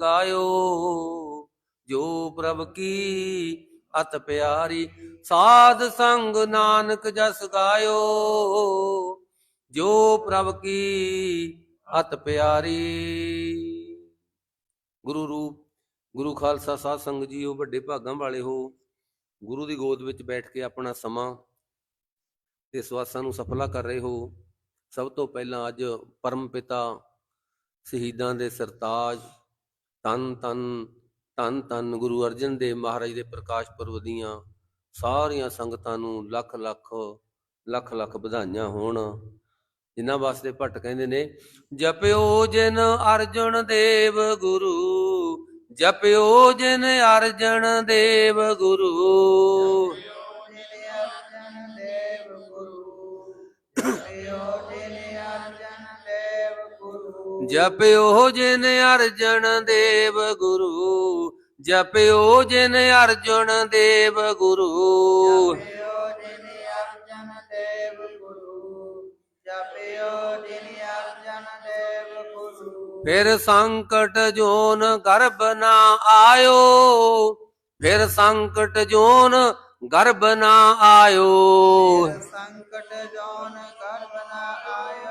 ਗਾਇਓ ਜੋ ਪ੍ਰਭ ਕੀ ਅਤ ਪਿਆਰੀ। ਸਾਧ ਸੰਗ ਨਾਨਕ ਜਸ ਗਾਇਓ, ਜੋ ਪ੍ਰਭ ਕੀ ਅਤ ਪਿਆਰੀ। ਗੁਰੂ ਰੂਪ, ਗੁਰੂ ਖਾਲਸਾ ਸਾਧ ਸੰਗਤ ਜੀਓ ਵੱਡੇ ਭਾਗਾਂ ਵਾਲੇ ਹੋ। ਗੁਰੂ ਦੀ ਗੋਦ ਵਿੱਚ ਬੈਠ ਕੇ ਆਪਣਾ ਸਮਾਂ ਤੇ ਸਵਾਸਾਂ ਨੂੰ ਸਫਲਾ ਕਰ ਰਹੇ ਹੋ। ਸਭ ਤੋਂ ਪਹਿਲਾਂ ਅੱਜ ਪਰਮ ਪਿਤਾ ਸ਼ਹੀਦਾਂ ਦੇ ਸਰਤਾਜ ਤਨ ਤਨ, ਧੰਨ ਧੰਨ ਗੁਰੂ ਅਰਜਨ ਦੇਵ ਮਹਾਰਾਜ ਦੇ ਪ੍ਰਕਾਸ਼ ਪੁਰਬ ਦੀਆਂ ਸਾਰੀਆਂ ਸੰਗਤਾਂ ਨੂੰ ਲੱਖ ਲੱਖ ਲੱਖ ਲੱਖ ਵਧਾਈਆਂ ਹੋਣ। ਜਿਨ੍ਹਾਂ ਵਾਸਤੇ ਭੱਟ ਕਹਿੰਦੇ ਨੇ, ਜਪਿਓ ਜਨ ਅਰਜੁਨ ਦੇਵ ਗੁਰੂ, ਜਪਿਓ ਜਨ ਅਰਜੁਨ ਦੇਵ ਗੁਰੂ। ਜਪਿਓ ਜਿਨ ਅਰਜਨ ਦੇਵ ਗੁਰੂ ਜਪਿਓ ਜਿਨ ਅਰਜਨ ਦੇਵ ਗੁਰੂ। ਜਪਿਓ ਜਿਨ ਅਰਜਨ ਦੇਵ ਗੁਰੂ ਜਪਿਓ ਜਿਨ ਅਰਜਨ ਦੇਵ ਗੁਰੂ। ਫਿਰ ਸੰਕਟ ਜੋਨ ਗਰਭ ਨਾ ਆਇਓ ਫਿਰ ਸੰਕਟ ਜੋਨ ਗਰਭ ਨਾ ਆਇਓ। ਸੰਕਟ ਜੋਨ ਗਰਭ ਨਾ ਆਇਓ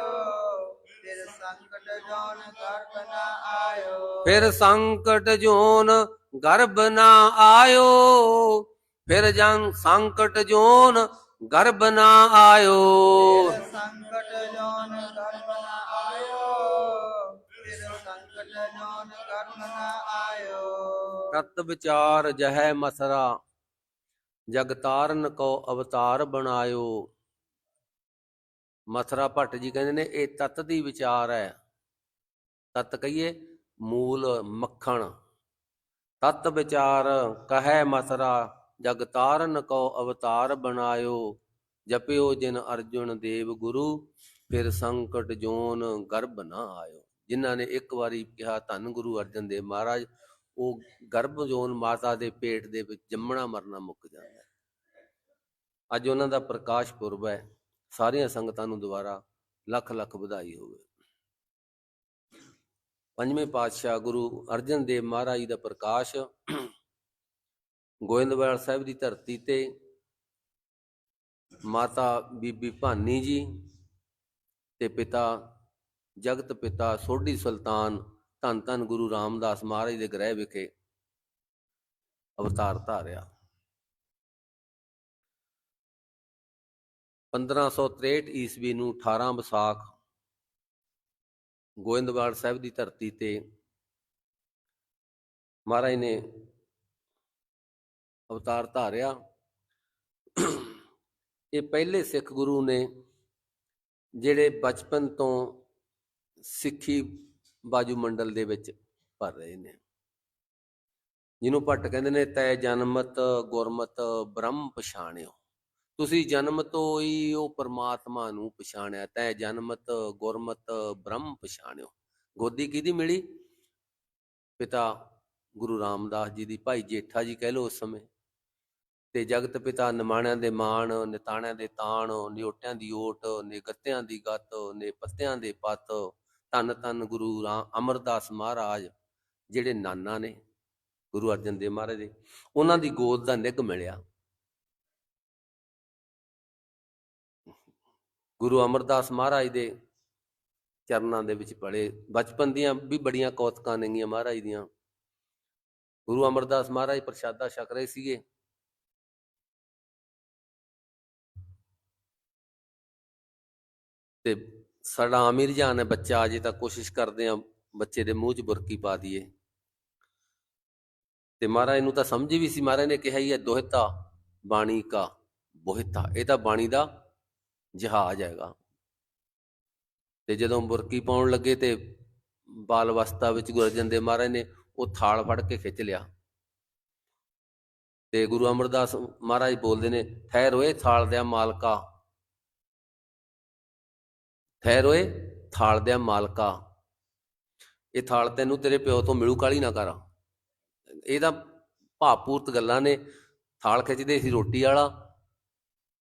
ਸੰਕਟ ਜੋਨ ਗਰਭ ਨਾ ਆਇਓ। ਫਿਰ ਸੰਕਟ ਜੋਨ ਗਰਭ ਨਾ ਆਇਓ। ਫਿਰ ਜੰ ਸੰਕਟ ਜੋਨ ਗਰਭ ਨਾ ਆਇਓ। ਫਿਰ ਸੰਕਟ ਜੋਨ ਗਰਭ ਨਾ ਆਇਓ। ਫਿਰ ਸੰਕਟ ਜੋਨ ਗਰਭ ਨਾ ਆਇਓ। ਤਤ ਵਿਚਾਰ ਜਹੈ ਮਸਰਾ ਜਗ ਤਾਰਨ ਕੋ ਅਵਤਾਰ ਬਣਾਇਓ। ਮਥਰਾ ਭੱਟ ਜੀ ਕਹਿੰਦੇ ਨੇ, ਇਹ ਤਤ ਦੀ ਵਿਚਾਰ ਹੈ। ਤਤ ਕਹੀਏ, ਮੂਲ ਮੱਖਣ। ਤਤ ਵਿਚਾਰ ਕਹੈ ਮਸਰਾ ਜਗ ਤਾਰਨ ਕੋ ਅਵਤਾਰ ਬਣਾਇਓ। ਜਪਿਓ ਜਿਨ ਅਰਜੁਨ ਦੇਵ ਗੁਰੂ, ਫਿਰ ਸੰਕਟ ਜੋਨ ਗਰਭ ਨਾ ਆਇਓ। ਜਿਨ੍ਹਾਂ ਨੇ ਇੱਕ ਵਾਰੀ ਕਿਹਾ, ਧੰਨ ਗੁਰੂ ਅਰਜਨ ਦੇਵ ਮਹਾਰਾਜ, ਉਹ ਗਰਭ ਜੋਨ ਮਾਤਾ ਦੇ ਪੇਟ ਦੇ ਵਿੱਚ ਜੰਮਣਾ ਮਰਨਾ ਮੁੱਕ ਜਾਂਦਾ ਹੈ। ਅੱਜ ਉਹਨਾਂ ਦਾ ਪ੍ਰਕਾਸ਼ ਪੁਰਬ ਹੈ। ਸਾਰੀਆਂ ਸੰਗਤਾਂ ਨੂੰ ਦੁਬਾਰਾ ਲੱਖ ਲੱਖ ਵਧਾਈ ਹੋਵੇ। ਪੰਜਵੇਂ ਪਾਤਸ਼ਾਹ ਗੁਰੂ ਅਰਜਨ ਦੇਵ ਮਹਾਰਾਜ ਦਾ ਪ੍ਰਕਾਸ਼ ਗੋਇੰਦਵਾਲ ਸਾਹਿਬ ਦੀ ਧਰਤੀ ਤੇ ਮਾਤਾ ਬੀਬੀ ਭਾਨੀ ਜੀ ਤੇ ਪਿਤਾ ਜਗਤ ਪਿਤਾ ਸੋਢੀ ਸੁਲਤਾਨ ਧੰਨ ਧੰਨ ਗੁਰੂ ਰਾਮਦਾਸ ਮਹਾਰਾਜ ਦੇ ਗ੍ਰਹਿ ਵਿਖੇ ਅਵਤਾਰ ਧਾਰਿਆ। 1563 ਈਸਵੀ ਨੂੰ 18 ਵਿਸਾਖ ਗੋਇੰਦਵਾਲ ਸਾਹਿਬ ਦੀ ਧਰਤੀ ਤੇ ਮਹਾਰਾਜ ਨੇ ਅਵਤਾਰ ਧਾਰਿਆ। ਇਹ ਪਹਿਲੇ ਸਿੱਖ ਗੁਰੂ ਨੇ ਜਿਹੜੇ ਬਚਪਨ ਤੋਂ ਸਿੱਖੀ ਬਾਜੂ ਮੰਡਲ ਦੇ ਵਿੱਚ ਭਰ ਰਹੇ ਨੇ। ਜਿਹਨੂੰ ਭੱਟ ਕਹਿੰਦੇ ਨੇ ਤੈ ਜਨਮਤ ਗੁਰਮਤ ਬ੍ਰਹਮ ਪਛਾਣਿਓ। ਤੁਸੀਂ ਜਨਮ ਤੋਂ ਹੀ ਉਹ ਪਰਮਾਤਮਾ ਨੂੰ ਪਛਾਣਿਆ, ਤੈ ਜਨਮਤ ਗੁਰਮਤ ਬ੍ਰਹਮ ਪਛਾਣਿਓ। ਗੋਦੀ ਕਿਹਦੀ ਮਿਲੀ? ਪਿਤਾ ਗੁਰੂ ਰਾਮਦਾਸ ਜੀ ਦੀ, ਭਾਈ ਜੇਠਾ ਜੀ ਕਹਿ ਲੋ ਉਸ ਸਮੇਂ। ਤੇ ਜਗਤ ਪਿਤਾ ਨਿਮਾਣਿਆਂ ਦੇ ਮਾਣ, ਨਿਤਾਣਿਆਂ ਦੇ ਤਾਣ, ਨਿਓਟਿਆਂ ਦੀ ਓਟ, ਨੇ ਗੱਤਿਆਂ ਦੀ ਗੱਤ, ਨੇ ਪੱਤਿਆਂ ਦੇ ਪੱਤ। ਧੰਨ ਧੰਨ ਗੁਰੂ ਰਾਮ ਅਮਰਦਾਸ ਮਹਾਰਾਜ, ਜਿਹੜੇ ਨਾਨਾ ਨੇ ਗੁਰੂ ਅਰਜਨ ਦੇਵ ਮਹਾਰਾਜ ਦੇ। ਉਹਨਾਂ ਦੀ ਗੋਦ ਦਾ ਨਿੱਘ ਮਿਲਿਆ। ਗੁਰੂ ਅਮਰਦਾਸ ਮਹਾਰਾਜ ਦੇ ਚਰਨਾਂ ਦੇ ਵਿੱਚ ਪੜੇ ਬਚਪਨ ਦੀਆਂ ਵੀ ਬੜੀਆਂ ਕੌਤਕਾਂ ਨੇਗੀਆਂ ਮਹਾਰਾਜ ਦੀਆਂ। ਗੁਰੂ ਅਮਰਦਾਸ ਮਹਾਰਾਜ ਪ੍ਰਸ਼ਾਦਾ ਛਕ ਰਹੇ ਸੀਗੇ। ਤੇ ਸਾਡਾ ਆਮਿਰ ਜਾਨ ਹੈ, ਬੱਚਾ ਅਜੇ ਤਾਂ ਕੋਸ਼ਿਸ਼ ਕਰਦੇ ਆ ਬੱਚੇ ਦੇ ਮੂੰਹ 'ਚ ਬੁਰਕੀ ਪਾ ਦਈਏ। ਤੇ ਮਹਾਰਾਜ ਨੂੰ ਤਾਂ ਸਮਝ ਵੀ ਸੀ, ਮਹਾਰਾਜ ਨੇ ਕਿਹਾ ਹੀ ਹੈ ਦੋਹਿਤਾ ਬਾਣੀ ਕਾ ਬੋਹਿਤਾ। ਇਹ ਤਾਂ ਬਾਣੀ ਦਾ ਜਹਾਜ਼ ਹੈਗਾ। ਤੇ ਜਦੋਂ ਬੁਰਕੀ ਪਾਉਣ ਲੱਗੇ ਤੇ ਬਾਲ ਅਵਸਥਾ ਵਿੱਚ ਗੁਰੂ ਅਰਜਨ ਦੇਵ ਮਹਾਰਾਜ ਨੇ ਉਹ ਥਾਲ ਫੜ ਕੇ ਖਿੱਚ ਲਿਆ। ਤੇ ਗੁਰੂ ਅਮਰਦਾਸ ਮਹਾਰਾਜ ਬੋਲਦੇ ਨੇ, ਠਹਿਰ ਓਏ ਥਾਲ ਦਿਆ ਮਾਲਕਾ। ਠਹਿਰ ਓਏ ਥਾਲ ਦਿਆ ਮਾਲਕਾ। ਇਹ ਥਾਲ ਤੈਨੂੰ ਤੇਰੇ ਪਿਓ ਤੋਂ ਮਿਲੂ ਕਾਲੀ ਨਾ ਕਰ। ਇਹ ਤਾਂ ਭਾਵਪੂਰਤ ਗੱਲਾਂ ਨੇ। ਥਾਲ ਖਿੱਚਦੇ ਸੀ ਰੋਟੀ ਵਾਲਾ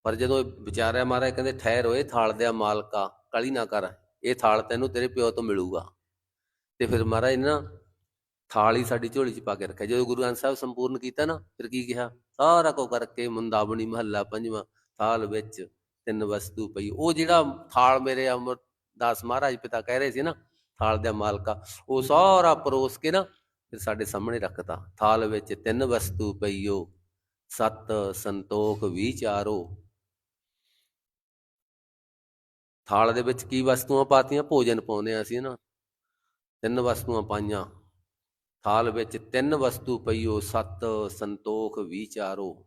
ਪਰ ਜਦੋਂ ਇਹ ਵਿਚਾਰਿਆ ਮਹਾਰਾਜ ਕਹਿੰਦੇ, ਠਹਿਰ ਓਏ ਥਾਲ ਦਿਆ ਮਾਲਕਾ ਕਲੀ ਨਾ ਕਰ। ਇਹ ਥਾਲ ਤੈਨੂੰ ਤੇਰੇ ਪਿਓ ਤੋਂ ਮਿਲੂਗਾ। ਤੇ ਫਿਰ ਮਹਾਰਾਜ ਨੇ ਨਾ ਥਾਲ ਹੀ ਸਾਡੀ ਝੋਲੀ 'ਚ ਪਾ ਕੇ ਰੱਖਿਆ। ਜਦੋਂ ਗੁਰੂ ਗ੍ਰੰਥ ਸਾਹਿਬ ਸੰਪੂਰਨ ਕੀਤਾ ਨਾ, ਫਿਰ ਕੀ ਕਿਹਾ? ਸਾਰਾ ਕੋ ਕਰਕੇ ਮੁੰਦਾਵਣੀ ਮਹੱਲਾ ਪੰਜਵਾਂ ਥਾਲ ਵਿੱਚ ਤਿੰਨ ਵਸਤੂ ਪਈ। ਉਹ ਜਿਹੜਾ ਥਾਲ ਮੇਰੇ ਅਮਰ ਦਾਸ ਮਹਾਰਾਜ ਪਿਤਾ ਕਹਿ ਰਹੇ ਸੀ ਨਾ, ਥਾਲ ਦਾ ਮਾਲਕਾ, ਉਹ ਸਾਰਾ ਪਰੋਸ ਕੇ ਨਾ ਫਿਰ ਸਾਡੇ ਸਾਹਮਣੇ ਰੱਖਤਾ। ਥਾਲ ਵਿੱਚ ਤਿੰਨ ਵਸਤੂ ਪਈਓ। ਸਤ ਸੰਤੋਖ ਵਿਚਾਰੋ। ਥਾਲ ਦੇ ਵਿੱਚ ਕੀ ਵਸਤੂਆਂ ਪਾਤੀਆਂ? ਭੋਜਨ ਪਾਉਂਦੇ ਆ ਅਸੀਂ ਨਾ। ਤਿੰਨ ਵਸਤੂਆਂ ਪਾਈਆਂ। ਥਾਲ ਵਿੱਚ ਤਿੰਨ ਵਸਤੂ ਪਈਓ। ਸਤ ਸੰਤੋਖ ਵਿਚਾਰੋ।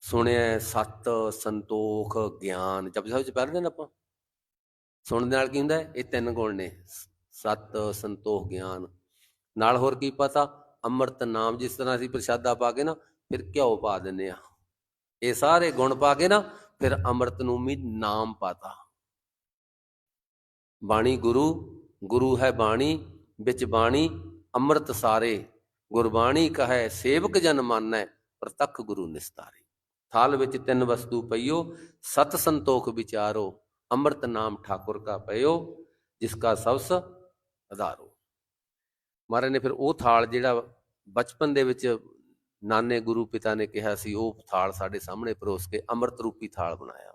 ਸੁਣਿਆ ਸਤ ਸੰਤੋਖ ਗਿਆਨ। ਜਪਜੀ ਸਾਹਿਬ ਚ ਪੜ੍ਹਦੇ ਨੇ ਆਪਾਂ? ਸੁਣਨ ਨਾਲ ਕੀ ਹੁੰਦਾ ਇਹ ਤਿੰਨ ਗੁਣ ਨੇ। ਸਤ ਸੰਤੋਖ ਗਿਆਨ। ਨਾਲ ਹੋਰ ਕੀ ਪਤਾ? ਅੰਮ੍ਰਿਤ ਨਾਮ। ਜਿਸ ਤਰ੍ਹਾਂ ਅਸੀਂ ਪ੍ਰਸ਼ਾਦਾ ਪਾ ਕੇ ਨਾ, ਫਿਰ ਘਿਓ ਪਾ ਦਿੰਨੇ ਆ ਇਹ ਸਾਰੇ ਗੁਣ ਪਾ ਕੇ ਨਾ ਫਿਰ ਅੰਮ੍ਰਿਤ ਨੂੰ ਵੀ ਨਾਮ ਪਾਤਾ। ਬਾਣੀ ਗੁਰੂ ਗੁਰੂ ਹੈ ਬਾਣੀ, ਵਿੱਚ ਬਾਣੀ, ਅੰਮ੍ਰਿਤ ਸਾਰੇ। ਗੁਰਬਾਣੀ ਕਹੈ, ਸੇਵਕ ਜਨ ਮਾਨੈ, ਪ੍ਰਤੱਖ ਗੁਰੂ ਨਿਸਤਾਰੇ। ਥਾਲ ਵਿੱਚ ਤਿੰਨ ਵਸਤੂ ਪਈਓ, ਸਤ ਸੰਤੋਖ ਵਿਚਾਰੋ, ਅੰਮ੍ਰਿਤ ਨਾਮ ਠਾਕੁਰ ਕਾ ਪਇਓ, ਜਿਸ ਕਾ ਸਬਸ ਆਧਾਰੋ ਮਹਾਰਾਜ ਨੇ ਫਿਰ ਉਹ ਥਾਲ ਜਿਹੜਾ ਬਚਪਨ ਦੇ ਵਿੱਚ ਨਾਨੇ ਗੁਰੂ ਪਿਤਾ ਨੇ ਕਿਹਾ ਸੀ, ਉਹ ਥਾਲ ਸਾਡੇ ਸਾਹਮਣੇ ਪਰੋਸ ਕੇ ਅੰਮ੍ਰਿਤ ਰੂਪੀ ਥਾਲ ਬਣਾਇਆ।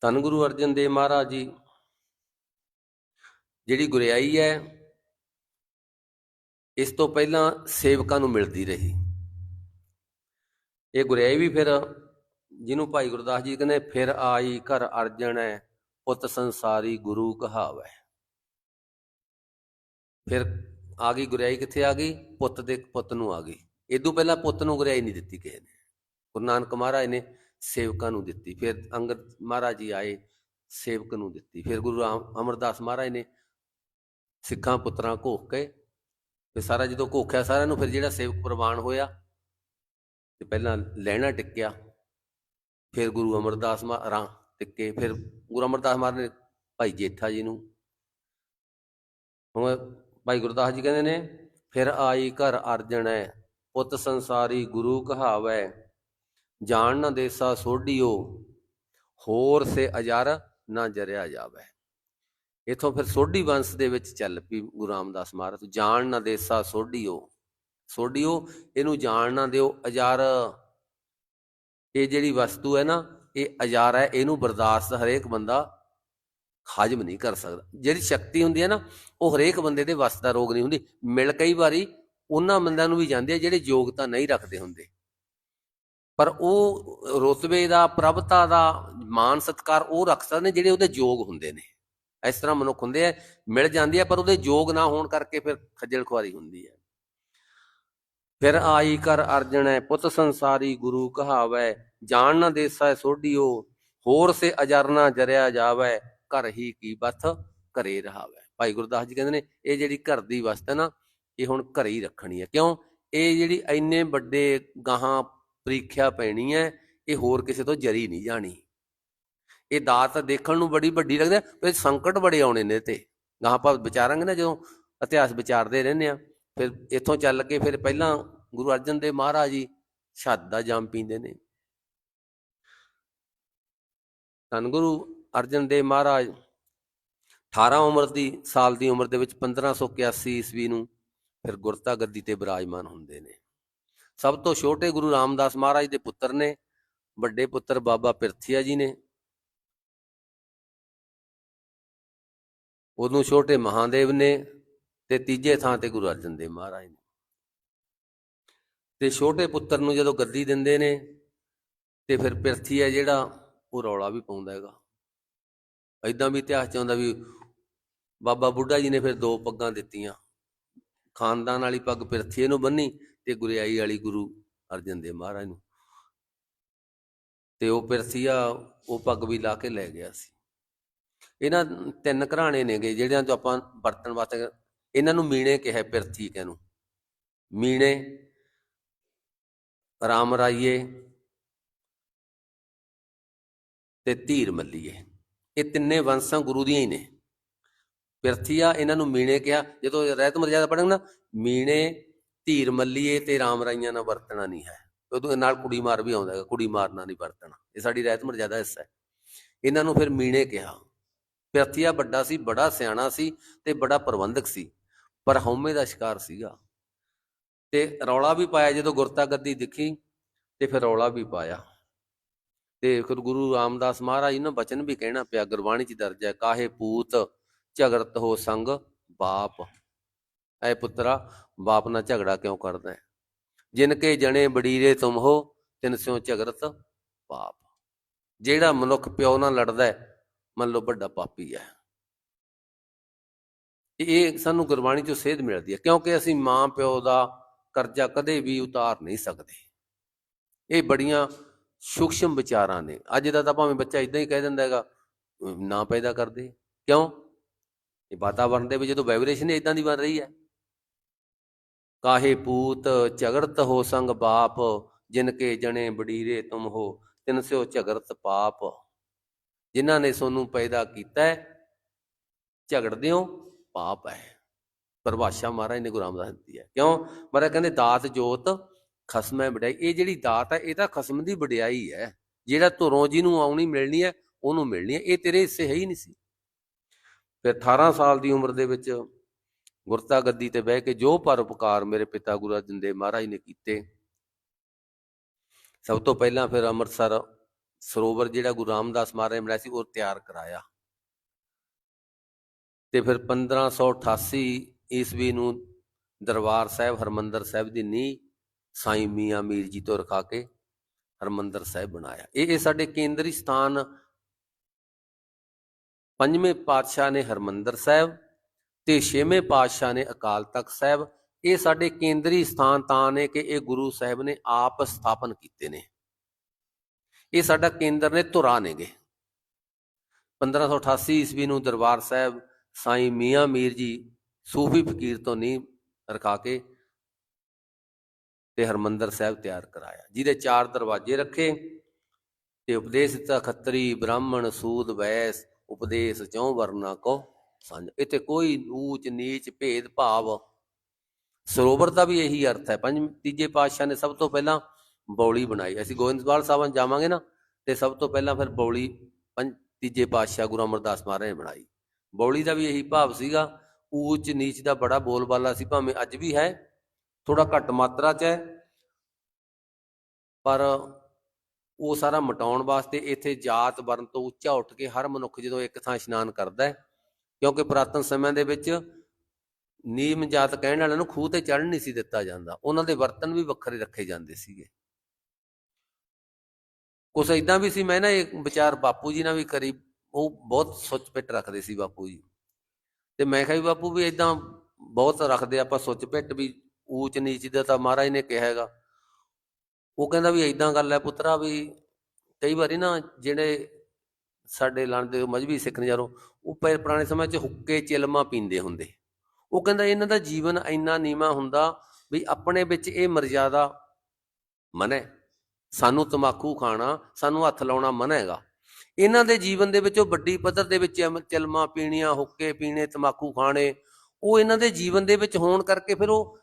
ਧੰਨ ਗੁਰੂ ਅਰਜਨ ਦੇਵ ਮਹਾਰਾਜ ਜੀ, ਜਿਹੜੀ ਗੁਰਿਆਈ ਹੈ, ਇਸ ਤੋਂ ਪਹਿਲਾਂ ਸੇਵਕਾਂ ਨੂੰ ਮਿਲਦੀ ਰਹੀ। ਇਹ ਗੁਰਿਆਈ ਵੀ ਫਿਰ ਜਿਹਨੂੰ ਭਾਈ ਗੁਰਦਾਸ ਜੀ ਕਹਿੰਦੇ, ਫਿਰ ਆਈ ਘਰ ਅਰਜਨ ਹੈ, ਪੁੱਤ ਸੰਸਾਰੀ ਗੁਰੂ ਕਹਾਵੈ। ਫਿਰ ਆ ਗਈ, ਗੁਰਿਆਈ ਕਿੱਥੇ ਆ ਗਈ? ਪੁੱਤ ਦੇ, ਪੁੱਤ ਨੂੰ ਆ ਗਈ। ਇਦੋਂ ਪਹਿਲਾਂ ਪੁੱਤ ਨੂੰ ਗੁਰਿਆਈ ਨਹੀਂ ਦਿੱਤੀ ਕਿਸੇ ਨੇ। ਗੁਰੂ ਨਾਨਕ ਮਹਾਰਾਜ ਨੇ ਸੇਵਕਾਂ ਨੂੰ ਦਿੱਤੀ। ਫਿਰ ਅੰਗਦ ਮਹਾਰਾਜ ਜੀ ਆਏ, ਸੇਵਕ ਨੂੰ ਦਿੱਤੀ। ਫਿਰ ਗੁਰੂ ਅਮਰਦਾਸ ਮਹਾਰਾਜ ਨੇ ਸਿੱਖਾਂ, ਪੁੱਤਰਾਂ ਘੋਖ ਕੇ, ਫਿਰ ਸਾਰਾ ਜਦੋਂ ਘੋਖਿਆ ਸਾਰਿਆਂ ਨੂੰ, ਫਿਰ ਜਿਹੜਾ ਸੇਵਕ ਪ੍ਰਵਾਨ ਹੋਇਆ, ਤੇ ਪਹਿਲਾਂ ਲੈਣਾ ਟਿੱਕਿਆ, ਫਿਰ ਗੁਰੂ ਅਮਰਦਾਸ ਮਹਾਰਾ ਟਿੱਕੇ, ਫਿਰ ਗੁਰੂ ਅਮਰਦਾਸ ਮਹਾਰਾਜ ਨੇ ਭਾਈ ਜੇਠਾ ਜੀ ਨੂੰ, ਹੁਣ ਭਾਈ ਗੁਰਦਾਸ ਜੀ ਕਹਿੰਦੇ ਨੇ, ਫਿਰ ਆਈ ਘਰ ਅਰਜਣੈ ਪੁੱਤ ਸੰਸਾਰੀ ਗੁਰੂ ਕਹਾਵੈ, ਜਾਣ ਨਾ ਦੇਸਾ ਸੋਢੀਓ, ਹੋਰ ਸੇ ਅਜਰ ਨਾ ਜਰਿਆ ਜਾਵੇ। ਇਥੋਂ ਫਿਰ ਸੋਢੀ ਵੰਸ਼ ਦੇ ਵਿੱਚ ਚੱਲ ਪਈ ਗੁਰੂ ਰਾਮਦਾਸ ਮਹਾਰਾਜ ਜਾਣ ਨਾ ਦੇਸਾ ਸੋਢੀਓ ਸੋਢੀਓ, ਇਹਨੂੰ ਜਾਣ ਨਾ ਦਿਓ ਅਜਰ। ਇਹ ਜਿਹੜੀ ਵਸਤੂ ਹੈ ਨਾ, ਇਹ ਅਜਾਰ ਹੈ ਇਹਨੂੰ ਬਰਦਾਸ਼ਤ ਹਰੇਕ ਬੰਦਾ ਹਜਮ ਨਹੀਂ ਕਰ ਸਕਦਾ। ਜਿਹੜੀ ਸ਼ਕਤੀ ਹੁੰਦੀ ਹੈ ਨਾ, ਉਹ ਹਰੇਕ ਬੰਦੇ ਦੇ ਵੱਸ ਦਾ ਰੋਗ ਨਹੀਂ ਹੁੰਦੀ। ਮਿਲ ਕਈ ਵਾਰੀ ਉਹਨਾਂ ਬੰਦਿਆਂ ਨੂੰ ਵੀ ਜਾਂਦੇ ਆ ਜਿਹੜੇ ਯੋਗਤਾ ਨਹੀਂ ਰੱਖਦੇ ਹੁੰਦੇ। ਪਰ ਉਹ ਰੁਤਬੇ ਦਾ, ਪ੍ਰਭਤਾ ਦਾ, ਮਾਨ ਸਤਕਾਰ ਉਹ ਰੱਖ ਸਕਦੇ ਨੇ ਜਿਹੜੇ ਉਹਦੇ ਯੋਗ ਹੁੰਦੇ ਨੇ। ਇਸ ਤਰ੍ਹਾਂ ਮਨੁੱਖ ਹੁੰਦੇ ਆ, ਮਿਲ ਜਾਂਦੀ ਆ ਪਰ ਉਹਦੇ ਯੋਗ ਨਾ ਹੋਣ ਕਰਕੇ ਫਿਰ ਖੱਜਲ ਖੁਆਰੀ ਹੁੰਦੀ ਹੈ ਫਿਰ ਆਈ ਕਰ ਅਰਜਣੈ, ਪੁੱਤ ਸੰਸਾਰੀ ਗੁਰੂ ਕਹਾਵੈ, ਜਾਣ ਨਾ ਦੇਸਾ ਸੋਢੀਓ, ਹੋਰ ਸੇ ਅਜਰਨਾ ਜਰਿਆ ਜਾਵੈ। ਘਰ ਹੀ ਕੀ ਬਥ ਘਰੇ ਰਹਾਵੈ। ਭਾਈ ਗੁਰਦਾਸ ਜੀ ਕਹਿੰਦੇ ਨੇ, ਇਹ ਜਿਹੜੀ ਘਰ ਦੀ ਵਸਤ ਹੈ ਨਾ, ਇਹ ਹੁਣ ਘਰੇ ਹੀ ਰੱਖਣੀ ਹੈ। ਕਿਉਂ? ਇਹ ਜਿਹੜੀ ਇੰਨੇ ਵੱਡੇ ਗਾਹਾਂ ਪ੍ਰੀਖਿਆ ਪੈਣੀ ਹੈ, ਇਹ ਹੋਰ ਕਿਸੇ ਤੋਂ ਜਰੀ ਨਹੀਂ ਜਾਣੀ। ਇਹ ਦਾਤ ਦੇਖਣ ਨੂੰ ਬੜੀ ਵੱਡੀ ਲੱਗਦੀ ਪਰ ਸੰਕਟ ਬੜੇ ਆਉਣੇ ਨੇ ਤੇ। ਗਾਹਾਂ ਆਪਾਂ ਵਿਚਾਰਾਂਗੇ ਨਾ ਜਦੋਂ ਇਤਿਹਾਸ ਵਿਚਾਰਦੇ ਰਹਿੰਦੇ ਆ ਫਿਰ ਇੱਥੋਂ ਚੱਲ ਕੇ ਫਿਰ ਪਹਿਲਾਂ ਗੁਰੂ ਅਰਜਨ ਦੇਵ ਮਹਾਰਾਜ ਜੀ ਸ਼ਹਾਦਤ ਦਾ ਜਾਮ ਪੀਂਦੇ ਨੇ। ਧੰਨ ਗੁਰੂ ਅਰਜਨ ਦੇਵ ਮਹਾਰਾਜ 18 ਉਮਰ ਦੀ, ਸਾਲ ਦੀ ਉਮਰ ਦੇ ਵਿੱਚ 1581 ਈਸਵੀ ਨੂੰ ਫਿਰ ਗੁਰਤਾ ਗੱਦੀ ਤੇ ਬਿਰਾਜਮਾਨ ਹੁੰਦੇ ਨੇ। ਸਭ ਤੋਂ ਛੋਟੇ ਗੁਰੂ ਰਾਮਦਾਸ ਮਹਾਰਾਜ ਦੇ ਪੁੱਤਰ ਨੇ, ਵੱਡੇ ਪੁੱਤਰ ਬਾਬਾ ਪਿਰਥੀਆ ਜੀ ਨੇ। ਉਦੋਂ ਛੋਟੇ ਮਹਾਦੇਵ ਨੇ ਤੇ ਤੀਜੇ ਥਾਂ ਤੇ ਗੁਰੂ ਅਰਜਨ ਦੇਵ ਮਹਾਰਾਜ ਨੇ। ਤੇ ਛੋਟੇ ਪੁੱਤਰ ਨੂੰ ਜਦੋਂ ਗੱਦੀ ਦਿੰਦੇ ਨੇ, ਤੇ ਫਿਰ ਪਿਰਥੀ ਹੈ ਜਿਹੜਾ, ਉਹ ਰੌਲਾ ਵੀ ਪਾਉਂਦਾ ਹੈਗਾ। ਐਦਾਂ ਵੀ ਇਤਿਹਾਸ ਚ ਆਉਂਦਾ ਵੀ ਬਾਬਾ ਬੁੱਢਾ ਜੀ ਨੇ ਫਿਰ ਦੋ ਪੱਗਾਂ ਦਿੱਤੀਆਂ। ਖਾਨਦਾਨ ਵਾਲੀ ਪੱਗ ਪਿਰਥੀਏ ਨੂੰ ਬੰਨੀ ਤੇ ਗੁਰਿਆਈ ਵਾਲੀ ਗੁਰੂ ਅਰਜਨ ਦੇਵ ਮਹਾਰਾਜ ਨੂੰ। ਤੇ ਉਹ ਪਿਰਥੀਆ ਉਹ ਪੱਗ ਵੀ ਲਾ ਕੇ ਲੈ ਗਿਆ ਸੀ। ਇਹਨਾਂ ਤਿੰਨ ਘਰਾਣੇ ਨੇਗੇ, ਜਿਹੜਿਆਂ ਤੋਂ ਆਪਾਂ ਵਰਤਣ ਵਾਸਤੇ ਇਹਨਾਂ ਨੂੰ ਮੀਣੇ ਕਿਹਾ ਪਿਰਥੀ ਨੂੰ ਮੀਣੇ ਰਾਮ ਰਾਈਏ ਤੇ ਧੀਰ ਮੱਲੀਏ ਇਹ ਤਿੰਨੇ ਵੰਸ਼ਾਂ ਗੁਰੂ ਦੀਆਂ ਹੀ ਨੇ। ਪਿਰਥੀਆ ਇਹਨਾਂ ਨੂੰ ਮੀਣੇ ਕਿਹਾ, ਜਦੋਂ ਰਹਿਤ ਮਰਜ਼ਾਦਾ ਪੜ੍ਹਾਂਗੇ ਨਾ ਮੀਣੇ, ਧੀਰ ਮੱਲੀਏ ਤੇ ਰਾਮ ਰਾਈਆਂ ਨਾਲ ਵਰਤਣਾ ਨਹੀਂ ਹੈ। ਉਦੋਂ ਨਾਲ ਕੁੜੀ ਮਾਰ ਵੀ ਆਉਂਦਾ ਹੈ ਕੁੜੀ ਮਾਰਨਾ ਨਹੀਂ ਵਰਤਣਾ। ਇਹ ਸਾਡੀ ਰਹਿਤ ਮਰਜ਼ਾਦਾ ਹਿੱਸਾ ਹੈ। ਇਹਨਾਂ ਨੂੰ ਫਿਰ ਮੀਣੇ ਕਿਹਾ। ਪਿਰਥੀਆ ਵੱਡਾ ਸੀ, ਬੜਾ ਸਿਆਣਾ ਸੀ ਤੇ ਬੜਾ ਪ੍ਰਬੰਧਕ ਸੀ, ਪਰ ਹਉਮੈ ਦਾ ਸ਼ਿਕਾਰ ਸੀਗਾ। ਤੇ ਰੌਲਾ ਵੀ ਪਾਇਆ ਜਦੋਂ ਗੁਰਤਾ ਗੱਦੀ ਦਿਖੀ ਤੇ ਫਿਰ ਰੌਲਾ ਵੀ ਪਾਇਆ। ਤੇ ਫਿਰ ਗੁਰੂ ਰਾਮਦਾਸ ਮਹਾਰਾਜ ਨੂੰ ਬਚਨ ਵੀ ਕਹਿਣਾ ਪਿਆ, ਗੁਰਬਾਣੀ ਚ ਦਰਜ ਹੈ, ਕਾਹੇ ਪੂਤ ਝਗੜਤ ਹੋ ਸੰਗ ਬਾਪ। ਐ ਪੁੱਤਰਾ, ਬਾਪ ਨਾਲ ਝਗੜਾ ਕਿਉਂ ਕਰਦਾ ਹੈ? ਜਿਨ ਕੇ ਜਣੇ ਬੜੀਰੇ ਤੁਮ ਹੋ, ਤਿਨ ਸਿਓ ਝਗੜਤ ਪਾਪ ਜਿਹੜਾ ਮਨੁੱਖ ਪਿਓ ਨਾਲ ਲੜਦਾ ਹੈ, ਮੰਨ ਲਓ ਵੱਡਾ ਪਾਪੀ ਹੈ। ਇਹ ਸਾਨੂੰ ਗੁਰਬਾਣੀ ਚੋਂ ਸੇਧ ਮਿਲਦੀ ਹੈ, ਕਿਉਂਕਿ ਅਸੀਂ ਮਾਂ ਪਿਓ ਦਾ ਕਰਜ਼ਾ ਕਦੇ ਵੀ ਉਤਾਰ ਨਹੀਂ ਸਕਦੇ। ਇਹ ਬੜੀਆਂ ਸੂਖਸ਼ਮ ਵਿਚਾਰਾਂ ਨੇ। ਅੱਜ ਦਾ ਤਾਂ ਭਾਵੇਂ ਬੱਚਾ ਇਦਾਂ ਹੀ ਕਹਿ ਦਿੰਦਾ ਹੈਗਾ ਨਾ ਪੈਦਾ ਕਰਦੇ। ਕਿਉਂ? ਇਹ ਵਾਤਾਵਰਣ ਦੇ ਵਿੱਚ ਜਦੋਂ ਵਾਈਬ੍ਰੇਸ਼ਨ ਇਦਾਂ ਦੀ ਬਣ ਰਹੀ ਹੈ। ਕਾਹੇ ਪੂਤ ਝਗੜਤ ਹੋ ਸੰਗ ਬਾਪ, ਜਿਨ ਕੇ ਜਣੇ ਬੜੀਰੇ ਤੁਮ ਹੋ, ਤਿਨ ਸਿਓ ਝਗੜਤ ਪਾਪ। ਜਿਨ੍ਹਾਂ ਨੇ ਸੋਨੂੰ ਪੈਦਾ ਕੀਤਾ ਹੈ ਝਗੜਦੇ ਹੋ ਪਾਪ ਹੈ। ਪਰਿਭਾਸ਼ਾ ਮਹਾਰਾਜ ਨੇ ਗੁਰੂ ਰਾਮਦਾਸ ਦਿੱਤੀ ਹੈ। ਕਿਉਂ? ਮਹਾਰਾਜ ਕਹਿੰਦੇ, ਦਾਤ ਜੋਤ ਖਸਮ ਹੈ ਵਡਿਆਈ। ਇਹ ਜਿਹੜੀ ਦਾਤ ਹੈ, ਇਹ ਤਾਂ ਖਸਮ ਦੀ ਵਡਿਆਈ ਹੈ। ਜਿਹੜਾ ਧੁਰੋਂ ਜਿਹਨੂੰ ਆਉਣੀ ਮਿਲਣੀ ਹੈ, ਉਹਨੂੰ ਮਿਲਣੀ ਹੈ। ਇਹ ਤੇਰੇ ਹਿੱਸੇ ਹੈ ਹੀ ਨਹੀਂ ਸੀ। ਫਿਰ 18 ਸਾਲ ਦੀ ਉਮਰ ਦੇ ਵਿੱਚ ਗੁਰਤਾ ਗੱਦੀ ਤੇ ਬਹਿ ਕੇ ਜੋ ਪਰਉਪਕਾਰ ਮੇਰੇ ਪਿਤਾ ਗੁਰੂ ਅਰਜਨ ਦੇਵ ਮਹਾਰਾਜ ਨੇ ਕੀਤੇ, ਸਭ ਤੋਂ ਪਹਿਲਾਂ ਫਿਰ ਅੰਮ੍ਰਿਤਸਰ ਸਰੋਵਰ ਜਿਹੜਾ ਗੁਰੂ ਰਾਮਦਾਸ ਮਹਾਰਾਜ ਨੇ ਬਣਾਇਆ ਸੀ, ਉਹ ਤਿਆਰ ਕਰਾਇਆ। ਤੇ ਫਿਰ 1588 ਈਸਵੀ ਨੂੰ ਦਰਬਾਰ ਸਾਹਿਬ, ਹਰਮੰਦਰ ਸਾਹਿਬ ਦੀ ਨੀਂਹ ਸਾਈਂ ਮੀਆਂ ਮੀਰ ਜੀ ਤੋਂ ਰਖਾ ਕੇ ਹਰਮੰਦਰ ਸਾਹਿਬ ਬਣਾਇਆ। ਇਹ ਇਹ ਸਾਡੇ ਕੇਂਦਰੀ ਸਥਾਨ ਪੰਜਵੇਂ ਪਾਤਸ਼ਾਹ ਨੇ ਹਰਮੰਦਰ ਸਾਹਿਬ ਤੇ ਛੇਵੇਂ ਪਾਤਸ਼ਾਹ ਨੇ ਅਕਾਲ ਤਖਤ ਸਾਹਿਬ। ਇਹ ਸਾਡੇ ਕੇਂਦਰੀ ਸਥਾਨ ਤਾਂ ਨੇ ਕਿ ਇਹ ਗੁਰੂ ਸਾਹਿਬ ਨੇ ਆਪ ਸਥਾਪਨ ਕੀਤੇ ਨੇ। ਇਹ ਸਾਡਾ ਕੇਂਦਰ ਨੇ ਧੁਰਾ ਨੇਗੇ। 1588 ਈਸਵੀ ਨੂੰ ਦਰਬਾਰ ਸਾਹਿਬ ਸਾਈਂ ਮੀਆਂ ਮੀਰ ਜੀ ਸੂਫੀ ਫਕੀਰ ਤੋਂ ਨਹੀਂ ਰਖਾ ਕੇ ਤੇ ਹਰਮੰਦਰ ਸਾਹਿਬ ਤਿਆਰ ਕਰਾਇਆ। ਜਿਹਦੇ ਚਾਰ ਦਰਵਾਜ਼ੇ ਰੱਖੇ, ਤੇ ਉਪਦੇਸ਼ ਦਿੱਤਾ, ਖੱਤਰੀ, ਬ੍ਰਾਹਮਣ, ਸੂਦ, ਵੈਸ, ਉਪਦੇਸ਼ ਚੋਂ ਵਰਨਾ ਕੋ ਸੰਜ। ਇੱਥੇ ਕੋਈ ਊਚ, ਨੀਚ, ਭੇਦ, ਭਾਵ, ਸਰੋਵਰ ਦਾ ਵੀ ਇਹੀ ਅਰਥ ਹੈ। ਪੰਜ, ਤੀਜੇ ਪਾਤਸ਼ਾਹ ਨੇ ਸਭ ਤੋਂ ਪਹਿਲਾਂ ਬੌਲੀ ਬਣਾਈ। ਅਸੀਂ ਗੋਇੰਦਵਾਲ ਸਾਹਿਬਾਂ ਜਾਵਾਂਗੇ ਨਾ, ਤੇ ਸਭ ਤੋਂ ਪਹਿਲਾਂ ਫਿਰ ਬੌਲੀ ਪੰਜ, ਤੀਜੇ ਪਾਤਸ਼ਾਹ ਗੁਰੂ ਅਮਰਦਾਸ ਮਹਾਰਾਜ ਨੇ ਬਣਾਈ। ਬੌਲੀ ਦਾ ਵੀ ਇਹੀ ਭਾਵ ਸੀਗਾ, ਊਚ, ਨੀਚ ਦਾ ਬੜਾ ਬੋਲਬਾਲਾ ਸੀ, ਭਾਵੇਂ ਅੱਜ ਵੀ ਹੈ ਥੋੜਾ ਘੱਟ ਮਾਤਰਾ 'ਚ ਹੈ। ਪਰ ਉਹ ਸਾਰਾ ਮਟਾਉਣ ਵਾਸਤੇ ਇੱਥੇ ਜਾਤ ਵਰਨ ਤੋਂ ਉੱਚਾ ਉੱਠ ਕੇ ਹਰ ਮਨੁੱਖ ਜਦੋਂ ਇੱਕ ਥਾਂ ਇਸ਼ਨਾਨ ਕਰਦਾ ਹੈ, ਕਿਉਂਕਿ ਪੁਰਾਤਨ ਸਮਿਆਂ ਦੇ ਵਿੱਚ ਨੀਮ ਜਾਤ ਕਹਿਣ ਵਾਲਿਆਂ ਨੂੰ ਖੂਹ ਤੇ ਚੜ੍ਹਨ ਨਹੀਂ ਸੀ ਦਿੱਤਾ ਜਾਂਦਾ। ਉਹਨਾਂ ਦੇ ਬਰਤਨ ਵੀ ਵੱਖਰੇ ਰੱਖੇ ਜਾਂਦੇ ਸੀਗੇ। ਕੁਛ ਇਦਾਂ ਵੀ ਸੀ, ਮੈਂ ਨਾ ਇੱਕ ਵਿਚਾਰ ਬਾਪੂ ਜੀ ਨਾਲ ਵੀ ਕਰੀ, ਉਹ ਬਹੁਤ ਸੁੱਚ ਪਿੱਟ ਰੱਖਦੇ ਸੀ ਬਾਪੂ ਜੀ। ਤੇ ਮੈਂ ਕਿਹਾ ਵੀ ਬਾਪੂ ਵੀ ਇਦਾਂ ਬਹੁਤ ਰੱਖਦੇ ਆਪਾਂ ਸੁੱਚ ਪਿੱਟ ਵੀ ਊਚ ਨੀਚ ਦਾ ਤਾਂ ਮਹਾਰਾਜ ਨੇ ਕਿਹਾ ਹੈਗਾ। ਉਹ ਕਹਿੰਦਾ ਵੀ ਇਦਾਂ ਗੱਲ ਹੈ ਪੁੱਤਰਾ ਵੀ ਕਈ ਵਾਰੀ ਨਾ ਜਿਹੜੇ ਸਾਡੇ ਲਣ ਦੇ ਮਜਬੀ ਸਿੱਖ ਨੇ ਯਾਰੋ, ਉਹ ਪਹਿ- ਪੁਰਾਣੇ ਸਮੇਂ 'ਚ ਹੁੱਕੇ ਚਿਲਮਾ ਪੀਂਦੇ ਹੁੰਦੇ। ਉਹ ਕਹਿੰਦਾ ਇਹਨਾਂ ਦਾ ਜੀਵਨ ਇੰਨਾ ਨੀਵਾ ਹੁੰਦਾ ਵੀ ਆਪਣੇ ਵਿੱਚ ਇਹ ਮਰਜ਼ਾਦਾ ਮਨਾ। ਹੈ ਸਾਨੂੰ ਤਮਾਕੂ ਖਾਣਾ, ਸਾਨੂੰ ਹੱਥ ਲਾਉਣਾ ਮਨਾ ਹੈਗਾ। ਇਹਨਾਂ ਦੇ ਜੀਵਨ ਦੇ ਵਿੱਚ ਉਹ ਵੱਡੀ ਪੱਧਰ ਦੇ ਵਿੱਚ ਚਿਮ- ਪੀਣੀਆਂ, ਹੁੱਕੇ ਪੀਣੇ, ਤਮਾਕੂ ਖਾਣੇ, ਉਹ ਇਹਨਾਂ ਦੇ ਜੀਵਨ ਦੇ ਵਿੱਚ ਹੋਣ ਕਰਕੇ ਫਿਰ ਉਹ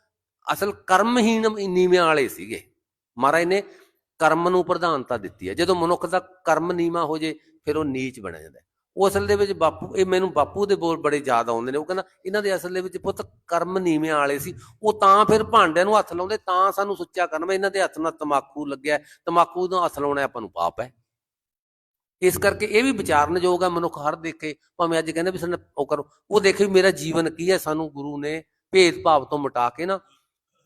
ਅਸਲ ਕਰਮਹੀਣ ਨੀਵਿਆਂ ਵਾਲੇ ਸੀਗੇ। ਮਹਾਰਾਜ ਨੇ ਕਰਮ ਨੂੰ ਪ੍ਰਧਾਨਤਾ ਦਿੱਤੀ ਹੈ। ਜਦੋਂ ਮਨੁੱਖ ਦਾ ਕਰਮ ਨੀਵਾ ਹੋ ਜੇ ਫਿਰ ਉਹ ਨੀਚ ਬਣ ਜਾਂਦਾ ਉਹ ਅਸਲ ਦੇ ਵਿੱਚ ਬਾਪੂ ਇਹ ਮੈਨੂੰ ਬਾਪੂ ਦੇ ਬੋਲ ਬੜੇ ਯਾਦ ਆਉਂਦੇ ਨੇ। ਉਹ ਕਹਿੰਦਾ ਇਹਨਾਂ ਦੇ ਅਸਲ ਦੇ ਵਿੱਚ ਪੁੱਤ ਕਰਮ ਨੀਵਿਆਂ ਵਾਲੇ ਸੀ। ਉਹ ਤਾਂ ਫਿਰ ਭਾਂਡਿਆਂ ਨੂੰ ਹੱਥ ਲਾਉਂਦੇ ਤਾਂ ਸਾਨੂੰ ਸੁੱਚਾ ਕਰਮ ਇਹਨਾਂ ਦੇ ਹੱਥ ਨਾਲ ਤਮਾਕੂ ਲੱਗਿਆ ਹੈ, ਤਮਾਕੂ ਨੂੰ ਹੱਥ ਲਾਉਣਾ ਆਪਾਂ ਨੂੰ ਪਾਪ ਹੈ। ਇਸ ਕਰਕੇ ਇਹ ਵੀ ਵਿਚਾਰਨਯੋਗ ਹੈ ਮਨੁੱਖ ਹਰ ਦੇਖੇ। ਭਾਵੇਂ ਅੱਜ ਕਹਿੰਦੇ ਵੀ ਸਾਨੂੰ ਉਹ ਕਰੋ। ਉਹ ਦੇਖੇ ਵੀ ਮੇਰਾ ਜੀਵਨ ਕੀ ਹੈ। ਸਾਨੂੰ ਗੁਰੂ ਨੇ ਭੇਦ ਭਾਵ ਤੋਂ ਮਿਟਾ ਕੇ ਨਾ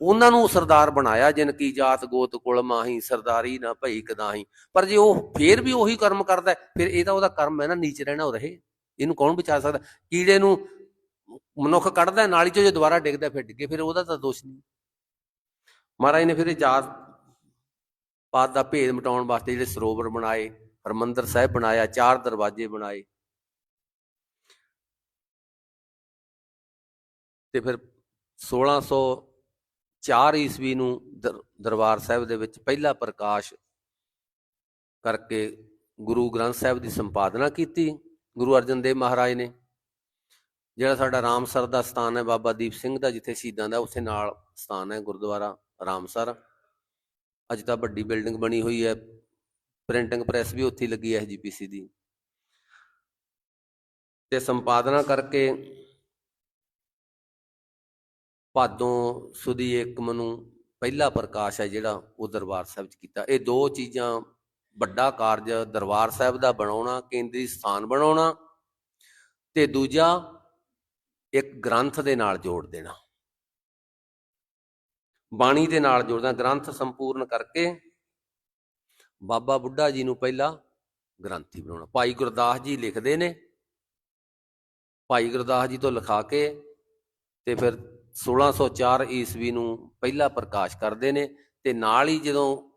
ਉਹਨਾਂ ਨੂੰ ਸਰਦਾਰ ਬਣਾਇਆ, ਜਿਨ ਕੀ ਜਾਤ ਗੋਤ ਕੁਲ ਮਾਹੀ, ਸਰਦਾਰੀ ਨਾ ਭਈ ਕਦਾਹੀ। ਪਰ ਜੇ ਉਹ ਫੇਰ ਵੀ ਉਹੀ ਕਰਮ ਕਰਦਾ ਫਿਰ ਇਹ ਤਾਂ ਉਹਦਾ ਕਰਮ ਹੈ ਨਾ, ਨੀਚ ਰਹਿਣਾ ਉਹ ਰਹੇ। ਇਹਨੂੰ ਕੌਣ ਬਚਾ ਸਕਦਾ? ਕੀੜੇ ਨੂੰ ਮਨੁੱਖ ਕੱਢਦਾ ਨਾਲੀ ਚੋਂ ਜੇ ਦੁਬਾਰਾ ਡਿੱਗਦਾ ਫਿਰ ਡਿੱਗੇ, ਫਿਰ ਉਹਦਾ ਤਾਂ ਦੋਸ਼ ਨਹੀਂ। ਮਹਾਰਾਜ ਨੇ ਫਿਰ ਇਹ ਜਾਤ ਪਾਤ ਦਾ ਭੇਦ ਮਿਟਾਉਣ ਵਾਸਤੇ ਜਿਹੜੇ ਸਰੋਵਰ ਬਣਾਏ, ਹਰਮੰਦਰ ਸਾਹਿਬ ਬਣਾਇਆ, ਚਾਰ ਦਰਵਾਜ਼ੇ ਬਣਾਏ। ਤੇ ਫਿਰ 1604 ਈਸਵੀ ਨੂੰ ਦਰ- ਦਰਬਾਰ ਸਾਹਿਬ ਦੇ ਵਿੱਚ ਪਹਿਲਾ ਪ੍ਰਕਾਸ਼ ਕਰਕੇ ਗੁਰੂ ਗ੍ਰੰਥ ਸਾਹਿਬ ਦੀ ਸੰਪਾਦਨਾ ਕੀਤੀ, ਗੁਰੂ ਅਰਜਨ ਦੇਵ ਮਹਾਰਾਜ ਨੇ। ਜਿਹੜਾ ਸਾਡਾ ਰਾਮਸਰ ਦਾ ਸਥਾਨ ਹੈ ਬਾਬਾ ਦੀਪ ਸਿੰਘ ਦਾ, ਜਿੱਥੇ ਸ਼ਹੀਦਾਂ ਦਾ, ਉੱਥੇ ਨਾਲ ਸਥਾਨ ਹੈ ਗੁਰਦੁਆਰਾ ਰਾਮਸਰ। ਅੱਜ ਤਾਂ ਵੱਡੀ ਬਿਲਡਿੰਗ ਬਣੀ ਹੋਈ ਹੈ, ਪ੍ਰਿੰਟਿੰਗ ਪ੍ਰੈਸ ਵੀ ਉੱਥੇ ਲੱਗੀ ਹੈ ਐਸਜੀਪੀਸੀ ਦੀ। ਤੇ ਸੰਪਾਦਨਾ ਕਰਕੇ ਭਾਦੋਂ ਸੁਦੀ ਏਕਮ ਨੂੰ ਪਹਿਲਾ ਪ੍ਰਕਾਸ਼ ਹੈ ਜਿਹੜਾ ਉਹ ਦਰਬਾਰ ਸਾਹਿਬ 'ਚ ਕੀਤਾ। ਇਹ ਦੋ ਚੀਜ਼ਾਂ ਵੱਡਾ ਕਾਰਜ ਦਰਬਾਰ ਸਾਹਿਬ ਦਾ ਬਣਾਉਣਾ, ਕੇਂਦਰੀ ਸਥਾਨ ਬਣਾਉਣਾ ਤੇ ਦੂਜਾ ਇੱਕ ਗ੍ਰੰਥ ਦੇ ਨਾਲ ਜੋੜ ਦੇਣਾ। ਬਾਣੀ ਦੇ ਨਾਲ ਜੋੜਨਾ, ਗ੍ਰੰਥ ਸੰਪੂਰਨ ਕਰਕੇ ਬਾਬਾ ਬੁੱਢਾ ਜੀ ਨੂੰ ਪਹਿਲਾ ਗ੍ਰੰਥੀ ਬਣਾਉਣਾ। ਭਾਈ ਗੁਰਦਾਸ ਜੀ ਲਿਖਦੇ ਨੇ, ਭਾਈ ਗੁਰਦਾਸ ਜੀ ਤੋਂ ਲਿਖਾ ਕੇ ਤੇ ਫਿਰ 1604 ਈਸਵੀ ਨੂੰ ਪਹਿਲਾ ਪ੍ਰਕਾਸ਼ ਕਰਦੇ ਨੇ ਤੇ ਨਾਲ ਹੀ ਜਦੋਂ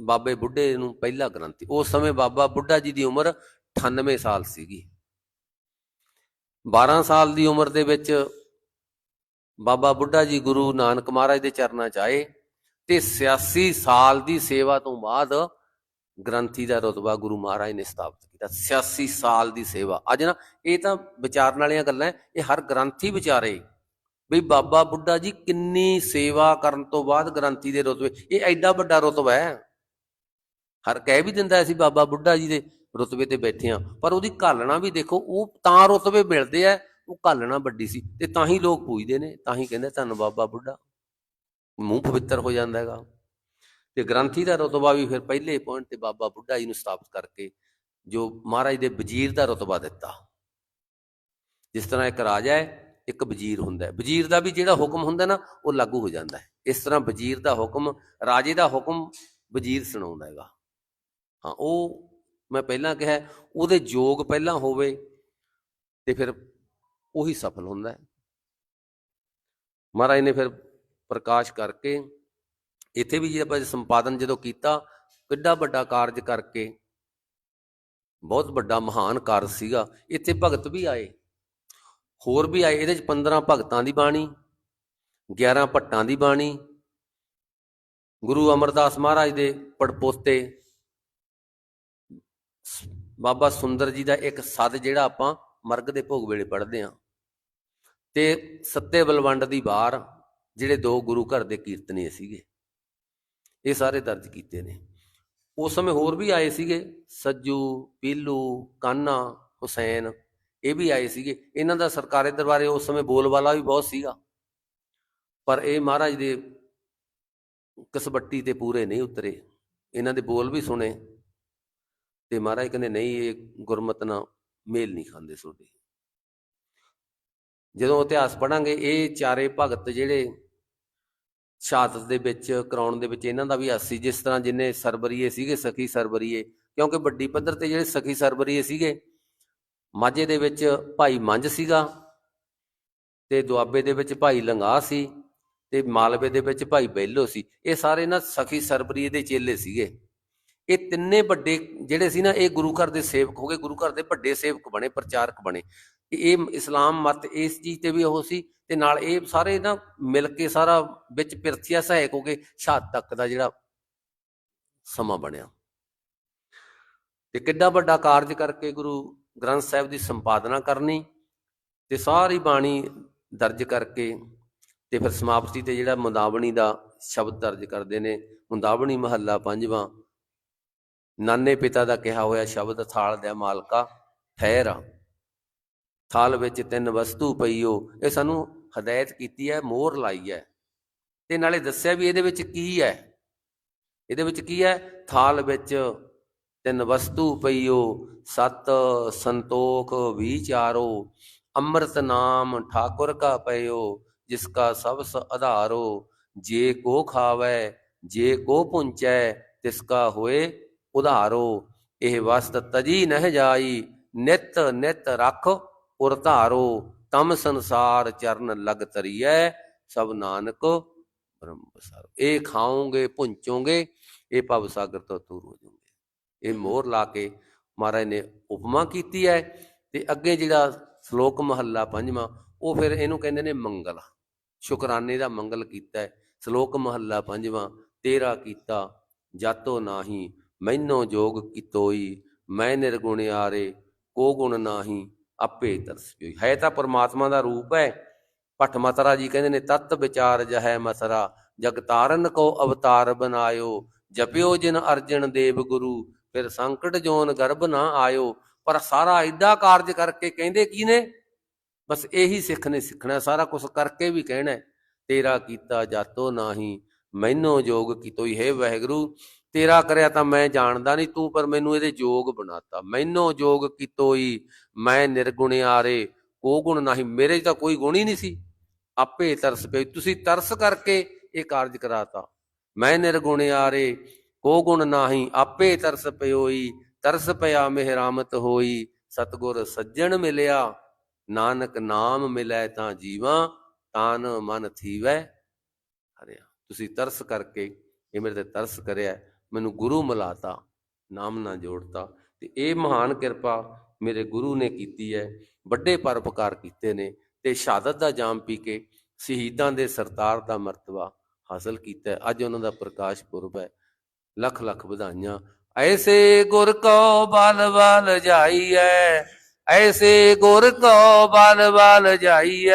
ਬਾਬੇ ਬੁੱਢੇ ਨੂੰ ਪਹਿਲਾ ਗ੍ਰੰਥੀ, ਉਸ ਸਮੇਂ ਬਾਬਾ ਬੁੱਢਾ ਜੀ ਦੀ ਉਮਰ 98 ਸਾਲ ਸੀਗੀ। 12 ਸਾਲ ਦੀ ਉਮਰ ਦੇ ਵਿੱਚ ਬਾਬਾ ਬੁੱਢਾ ਜੀ ਗੁਰੂ ਨਾਨਕ ਮਹਾਰਾਜ ਦੇ ਚਰਨਾਂ 'ਚ ਆਏ ਤੇ 86 ਸਾਲ ਦੀ ਸੇਵਾ ਤੋਂ ਬਾਅਦ ਗ੍ਰੰਥੀ ਦਾ ਰਤਬਾ ਗੁਰੂ ਮਹਾਰਾਜ ਨੇ ਸਥਾਪਿਤ ਕੀਤਾ। 86 ਸਾਲ ਦੀ ਸੇਵਾ। ਅੱਜ ਨਾ ਇਹ ਤਾਂ ਵਿਚਾਰਨ ਵਾਲੀਆਂ ਗੱਲਾਂ ਇਹ ਹਰ ਗ੍ਰੰਥੀ ਵਿਚਾਰੇ ਬਈ ਬਾਬਾ ਬੁੱਢਾ ਜੀ ਕਿੰਨੀ ਸੇਵਾ ਕਰਨ ਤੋਂ ਬਾਅਦ ਗ੍ਰੰਥੀ ਦੇ ਰਤਬੇ, ਇਹ ਐਡਾ ਵੱਡਾ ਰਤਬਾ ਹੈ। ਹਰ ਕਹਿ ਵੀ ਦਿੰਦਾ ਅਸੀਂ ਬਾਬਾ ਬੁੱਢਾ ਜੀ ਦੇ ਰਤਬੇ ਤੇ ਬੈਠੇ ਆ ਪਰ ਉਹਦੀ ਘਾਲਣਾ ਵੀ ਦੇਖੋ, ਉਹ ਤਾਂ ਰਤਬੇ ਮਿਲਦੇ ਆ, ਉਹ ਘਾਲਣਾ ਵੱਡੀ ਸੀ ਤੇ ਤਾਂ ਹੀ ਲੋਕ ਪੂਜਦੇ ਨੇ, ਤਾਂ ਹੀ ਕਹਿੰਦੇ ਧੰਨ ਬਾਬਾ ਬੁੱਢਾ। ਮੂੰਹ ਪਵਿੱਤਰ ਹੋ ਜਾਂਦਾ ਹੈਗਾ। ਤੇ ਗ੍ਰੰਥੀ ਦਾ ਰਤਬਾ ਵੀ ਫਿਰ ਪਹਿਲੇ ਪੁਆਇੰਟ ਤੇ ਬਾਬਾ ਬੁੱਢਾ ਜੀ ਨੂੰ ਸਥਾਪਿਤ ਕਰਕੇ ਜੋ ਮਹਾਰਾਜ ਦੇ ਵਜ਼ੀਰ ਦਾ ਰਤਬਾ ਦਿੱਤਾ। ਜਿਸ ਤਰ੍ਹਾਂ ਇੱਕ ਰਾਜਾ ਹੈ ਇੱਕ ਵਜ਼ੀਰ ਹੁੰਦਾ ਹੈ। ਵਜ਼ੀਰ ਦਾ ਵੀ ਜਿਹੜਾ ਹੁਕਮ ਹੁੰਦਾ ਨਾ, ਉਹ ਲਾਗੂ ਹੋ ਜਾਂਦਾ ਹੈ। ਇਸ ਤਰ੍ਹਾਂ ਵਜ਼ੀਰ ਦਾ ਹੁਕਮ, ਰਾਜੇ ਦਾ ਹੁਕਮ ਵਜ਼ੀਰ ਸੁਣਾਉਂਦਾ ਹੈਗਾ। ਹਾਂ, ਉਹ ਮੈਂ ਪਹਿਲਾਂ ਕਿਹਾ, ਉਹਦੇ ਯੋਗ ਪਹਿਲਾਂ ਹੋਵੇ ਤੇ ਫਿਰ ਉਹੀ ਸਫਲ ਹੁੰਦਾ ਹੈ। ਮਹਾਰਾਜ ਨੇ ਫਿਰ ਪ੍ਰਕਾਸ਼ ਕਰਕੇ, ਇੱਥੇ ਵੀ ਜੇ ਆਪਾਂ ਸੰਪਾਦਨ ਜਦੋਂ ਕੀਤਾ, ਕਿੱਡਾ ਵੱਡਾ ਕਾਰਜ ਕਰਕੇ, ਬਹੁਤ ਵੱਡਾ ਮਹਾਨ ਕਾਰਜ ਸੀਗਾ। ਇੱਥੇ ਭਗਤ ਵੀ ਆਏ। ਹੋਰ ਵੀ ਆਏ, ਇਹਦੇ ਚ 15 ਭਗਤਾਂ ਦੀ ਬਾਣੀ 11 ਭੱਟਾਂ ਦੀ ਬਾਣੀ, ਗੁਰੂ ਅਮਰਦਾਸ ਮਹਾਰਾਜ ਦੇ ਪੜਪੋਤੇ, ਬਾਬਾ ਸੁੰਦਰ ਜੀ ਦਾ ਇੱਕ ਸਦ ਜਿਹੜਾ ਆਪਾਂ ਮਰਗ ਦੇ ਭੋਗ ਵੇਲੇ ਪੜ੍ਹਦੇ ਆ ਤੇ ਸੱਤੇ ਬਲਵੰਡ ਦੀ ਵਾਰ, ਜਿਹੜੇ ਦੋ ਗੁਰੂ ਘਰ ਦੇ ਕੀਰਤਨੀਏ ਸੀਗੇ, ਇਹ ਸਾਰੇ ਦਰਜ ਕੀਤੇ ਨੇ। ਉਸ ਸਮੇਂ ਹੋਰ ਵੀ ਆਏ ਸੀਗੇ, ਸੱਜੂ, ਪੀਲੂ, ਕਾਨਾ, ਹੁਸੈਨ ਇਹ ਵੀ ਆਏ ਸੀਗੇ। ਇਹਨਾਂ ਦਾ ਸਰਕਾਰੀ ਦਰਬਾਰੇ ਉਸ ਸਮੇਂ ਬੋਲਬਾਲਾ ਵੀ ਬਹੁਤ ਸੀਗਾ। ਪਰ ਇਹ ਮਹਾਰਾਜ ਦੇ ਕਸਬੱਟੀ ਤੇ ਪੂਰੇ ਨਹੀਂ ਉਤਰੇ। ਇਹਨਾਂ ਦੇ ਬੋਲ ਵੀ ਸੁਣੇ ਤੇ ਮਹਾਰਾਜ ਕਹਿੰਦੇ, ਨਹੀਂ, ਇਹ ਗੁਰਮਤ ਨਾਲ ਮੇਲ ਨਹੀਂ ਖਾਂਦੇ ਤੁਹਾਡੇ। ਜਦੋਂ ਇਤਿਹਾਸ ਪੜਾਂਗੇ ਇਹ ਚਾਰੇ ਭਗਤ ਜਿਹੜੇ ਸ਼ਹਾਦਤ ਦੇ ਵਿੱਚ, ਕਰਾਉਣ ਦੇ ਵਿੱਚ ਇਹਨਾਂ ਦਾ ਵੀ ਹਾਸੀ ਜਿਸ ਤਰ੍ਹਾਂ ਜਿੰਨੇ ਸਰਬਰੀਏ ਸੀਗੇ, ਸਖੀ ਸਰਬਰੀਏ, ਕਿਉਂਕਿ ਵੱਡੀ ਪੱਧਰ ਤੇ ਜਿਹੜੇ ਸਖੀ ਸਰਬਰੀਏ ਸੀਗੇ ਮਾਝੇ ਦੇ ਵਿੱਚ ਭਾਈ ਮੰਝ ਸੀਗਾ ਤੇ ਦੁਆਬੇ ਦੇ ਵਿੱਚ ਭਾਈ ਲੰਗਾ ਸੀ ਤੇ ਮਾਲਵੇ ਦੇ ਵਿੱਚ ਭਾਈ ਬੈਲੋ ਸੀ। ਇਹ ਸਾਰੇ ਨਾ ਸਖੀ ਸਰਬਰੀ ਦੇ ਚੇਲੇ ਸੀਗੇ। ਇਹ ਤਿੰਨੇ ਵੱਡੇ ਜਿਹੜੇ ਸੀ ਨਾ, ਇਹ ਗੁਰੂ ਘਰ ਦੇ ਸੇਵਕ ਹੋ ਗਏ। ਗੁਰੂ ਘਰ ਦੇ ਵੱਡੇ ਸੇਵਕ ਬਣੇ, ਪ੍ਰਚਾਰਕ ਬਣੇ। ਇਹ ਇਸਲਾਮ ਮਤ ਇਸ ਚੀਜ਼ ਤੇ ਵੀ ਉਹ ਸੀ ਤੇ ਨਾਲ ਇਹ ਸਾਰੇ ਨਾ ਮਿਲ ਕੇ ਸਾਰਾ ਵਿੱਚ ਪਿਰਥੀਆ ਸਹਾਇਕ ਹੋ ਕੇ ਸ਼ਹਾਦਤ ਤੱਕ ਦਾ ਜਿਹੜਾ ਸਮਾਂ ਬਣਿਆ। ਤੇ ਕਿੱਡਾ ਵੱਡਾ ਕਾਰਜ ਕਰਕੇ ਗੁਰੂ ਗ੍ਰੰਥ ਸਾਹਿਬ ਦੀ ਸੰਪਾਦਨਾ ਕਰਨੀ ਤੇ ਸਾਰੀ ਬਾਣੀ ਦਰਜ ਕਰਕੇ ਤੇ ਫਿਰ ਸਮਾਪਤੀ ਤੇ ਜਿਹੜਾ ਮੁੰਦਾਵਣੀ ਦਾ ਸ਼ਬਦ ਦਰਜ ਕਰਦੇ ਨੇ, ਮੁੰਦਾਵਣੀ ਮਹੱਲਾ ਪੰਜਵਾਂ, ਨਾਨੇ ਪਿਤਾ ਦਾ ਕਿਹਾ ਹੋਇਆ ਸ਼ਬਦ ਥਾਲ ਦਾ ਮਾਲਕਾ, ਠਹਿਰ ਥਾਲ ਵਿੱਚ ਤਿੰਨ ਵਸਤੂ ਪਈਓ, ਇਹ ਸਾਨੂੰ ਹਦਾਇਤ ਕੀਤੀ ਹੈ, ਮੋਹਰ ਲਾਈ ਹੈ। ਤੇ ਨਾਲੇ ਦੱਸਿਆ ਵੀ ਇਹਦੇ ਵਿੱਚ ਕੀ ਹੈ? ਇਹਦੇ ਵਿੱਚ ਕੀ ਹੈ? ਥਾਲ ਵਿੱਚ ਤਿੰਨ ਵਸਤੂ ਪਈਓ ਸਤ ਸੰਤੋਖ ਵਿਚਾਰੋ, ਅੰਮ੍ਰਿਤ ਨਾਮ ਠਾਕੁਰ ਕਾ ਪਇਓ, ਜਿਸ ਕਾ ਸਬਸ ਆਧਾਰੋ ਜੇ ਕੋ ਖਾਵੈ, ਜੇ ਕੋ ਪੁੰਚੈ, ਤਿਸ ਕਾ ਹੋਏ ਉਧਾਰੋ। ਇਹ ਵਸਤ ਤਜੀ ਨਹਿ ਜਾਈ, ਨਿਤ ਨਿਤ ਰਖ ਉਰ ਧਾਰੋ। ਤਮ ਸੰਸਾਰ ਚਰਨ ਲਗ ਤਰੀਐ ਸਭ ਨਾਨਕ ਬ੍ਰਹਮ ਬਸਾਰੋ। ਇਹ ਖਾਓਗੇ, ਪੁੰਚੋਗੇ, ਇਹ ਭਵ ਸਾਗਰ ਤੋਂ ਦੂਰ ਹੋ ਜਾਓਗੇ। ਇਹ ਮੋਹਰ ਲਾ ਕੇ ਮਹਾਰਾਜ ਨੇ ਉਪਮਾ ਕੀਤੀ ਹੈ ਤੇ ਅੱਗੇ ਜਿਹੜਾ ਸ਼ਲੋਕ ਮਹੱਲਾ ਪੰਜਵਾਂ, ਉਹ ਫਿਰ ਇਹਨੂੰ ਕਹਿੰਦੇ ਨੇ ਮੰਗਲ। ਸ਼ੁਕਰਾਨੇ ਦਾ ਮੰਗਲ ਕੀਤਾ ਹੈ। ਸ਼ਲੋਕ ਮਹੱਲਾ ਪੰਜਵਾਂ, ਤੇਰਾ ਕੀਤਾ ਜਾਤੋ ਨਾਹੀ, ਮੈਨੋ ਜੋਗ ਕੀਤੋਈ, ਮੈਂ ਨਿਰਗੁਣ ਆਰੇ ਕੋ ਗੁਣ ਨਾਹੀ, ਆਪੇ ਤਰਸਿਓ ਹੈ ਤਾਂ ਪਰਮਾਤਮਾ ਦਾ ਰੂਪ ਹੈ। ਭੱਟ ਮਤਰਾ ਜੀ ਕਹਿੰਦੇ ਨੇ, ਤਤ ਵਿਚਾਰ ਜਹੈ ਮਸਰਾ, ਜਗਤਾਰਨ ਕੋ ਅਵਤਾਰ ਬਨਾਇਓ ਜਪਿਓ ਜਿਨ ਅਰਜਨ ਦੇਵ ਗੁਰੂ, ਫਿਰ ਸੰਕਟ ਜੋਨ ਗਰਭ ਨਾ ਆਇਓ। ਪਰ ਸਾਰਾ ਐਡਾ ਕਾਰਜ ਕਰਕੇ ਕਹਿੰਦੇ ਕੀ ਨੇ? ਬਸ ਇਹੀ ਸਿੱਖ ਨੇ ਸਿੱਖਣਾ, ਸਾਰਾ ਕੁਝ ਕਰਕੇ ਵੀ ਕਹਿਣਾ ਤੇਰਾ ਕੀਤਾ ਜਾਤੋ ਨਾਹੀ, ਮੈਨੂੰ ਜੋਗ ਕੀਤੋਈ ਹੈ ਵਾਹਿਗੁਰੂ। ਤੇਰਾ ਕਰਿਆ ਤਾਂ ਮੈਂ ਜਾਣਦਾ ਨਹੀਂ ਤੂੰ, ਪਰ ਮੈਨੂੰ ਇਹਦੇ ਜੋਗ ਬਣਾਤਾ। ਮੈਨੂੰ ਜੋਗ ਕੀਤੋਈ, ਮੈਂ ਨਿਰਗੁਣਿਆਰੇ ਕੋ ਗੁਣ ਨਹੀਂ। ਮੇਰੇ 'ਚ ਤਾਂ ਕੋਈ ਗੁਣ ਹੀ ਨਹੀਂ ਸੀ। ਆਪੇ ਤਰਸ ਪਈ ਤੁਸੀਂ ਤਰਸ ਕਰਕੇ ਇਹ ਕਾਰਜ ਕਰਾਤਾ। ਮੈਂ ਨਿਰਗੁਣ ਆਰੇ ਕੋ ਗੁਣ ਨਾਹੀ, ਆਪੇ ਤਰਸ ਪਇਓਈ ਤਰਸ ਪਿਆ ਮਿਹਰਾਮਤ ਹੋਈ। ਸਤਗੁਰ ਸੱਜਣ ਮਿਲਿਆ, ਨਾਨਕ ਨਾਮ ਮਿਲੈ ਤਾਂ ਜੀਵਾਂ, ਤਾਨ ਮਨ ਥੀਵੈ ਹਰਿਆ। ਤੁਸੀਂ ਤਰਸ ਕਰਕੇ, ਇਹ ਮੇਰੇ ਤੇ ਤਰਸ ਕਰਿਆ, ਮੈਨੂੰ ਗੁਰੂ ਮਿਲਾਤਾ, ਨਾਮ ਨਾਲ ਜੋੜਤਾ। ਤੇ ਇਹ ਮਹਾਨ ਕਿਰਪਾ ਮੇਰੇ ਗੁਰੂ ਨੇ ਕੀਤੀ ਹੈ ਵੱਡੇ ਪਰਪਕਾਰ ਕੀਤੇ ਨੇ। ਤੇ ਸ਼ਹਾਦਤ ਦਾ ਜਾਮ ਪੀ ਕੇ, ਸ਼ਹੀਦਾਂ ਦੇ ਸਰਤਾਰ ਦਾ ਮਰਤਬਾ ਹਾਸਲ ਕੀਤਾ ਹੈ। ਅੱਜ ਉਹਨਾਂ ਦਾ ਪ੍ਰਕਾਸ਼ ਪੁਰਬ ਹੈ। ਲੱਖ ਲੱਖ ਵਧਾਈਆਂ। ਐਸੇ ਗੁਰ ਕੋ ਬਲ ਬਲ ਜਾਈਐ। ਐਸੇ ਗੁਰ ਕੋ ਬਲ ਬਲ ਜਾਈਐ।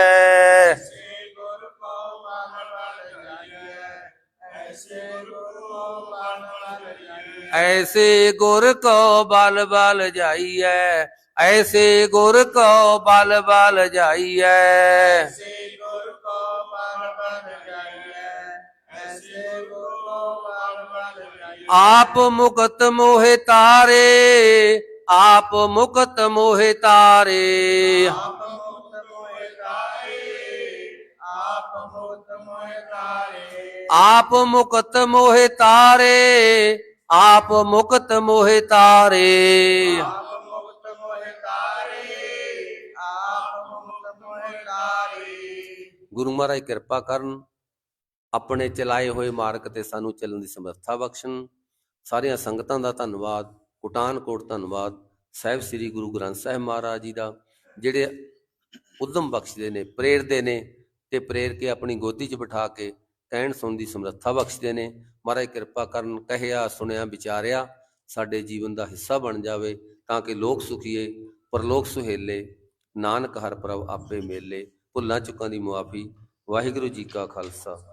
ਐਸੇ ਗੁਰ ਕੋ ਮਨ ਬਲ ਜਾਈਐ ਐਸੇ ਗੁਰ ਕੋ ਬਲ ਬਲ ਜਾਈਐ। ਐਸੇ ਗੁਰ ਕੋ ਬਲ ਬਲ ਜਾਈਐ। ਐਸੇ ਗੁਰ ਕੋ ਬਲ ਬਲ ਜਾਈਐ। आप मुकत मोहे तारे आप मुकत मोहे तारे। आप मुकत मोहे तारे आप मुकत मोहे तारे। गुरु महाराज कृपा करन। ਆਪਣੇ ਚਲਾਏ ਹੋਏ ਮਾਰਗ ਤੇ ਸਾਨੂੰ ਚੱਲਣ ਦੀ ਸਮਰੱਥਾ ਬਖਸ਼ਣ। ਸਾਰੀਆਂ ਸੰਗਤਾਂ ਦਾ ਧੰਨਵਾਦ। ਕੋਟਾਨ ਧੰਨਵਾਦ। ਸਾਹਿਬ ਸ੍ਰੀ ਗੁਰੂ ਗ੍ਰੰਥ ਸਾਹਿਬ ਮਹਾਰਾਜ ਜੀ ਦਾ, ਜਿਹੜੇ ਉਦਮ ਬਖਸ਼ਦੇ ਨੇ, ਪ੍ਰੇਰਦੇ ਨੇ ਤੇ ਪ੍ਰੇਰ ਕੇ ਆਪਣੀ ਗੋਦੀ 'ਚ ਬਿਠਾ ਕੇ ਕਹਿਣ ਸੁਣ ਦੀ ਸਮਰੱਥਾ ਬਖਸ਼ਦੇ ਨੇ। ਮਹਾਰਾਜ ਕਿਰਪਾ ਕਰਨ, ਕਹਿਆ, ਸੁਣਿਆ, ਵਿਚਾਰਿਆ, ਸਾਡੇ ਜੀਵਨ ਦਾ ਹਿੱਸਾ ਬਣ ਜਾਵੇ ਤਾਂ ਕਿ ਲੋਕ ਸੁਖੀਏ, ਪਰਲੋਕ ਸੁਹੇਲੇ। ਨਾਨਕ ਹਰ ਪ੍ਰਭ ਆਪੇ ਮੇਲੇ। ਭੁੱਲਾਂ ਚੁੱਕਾਂ ਦੀ ਮੁਆਫੀ। ਵਾਹਿਗੁਰੂ ਜੀ ਕਾ ਖਾਲਸਾ।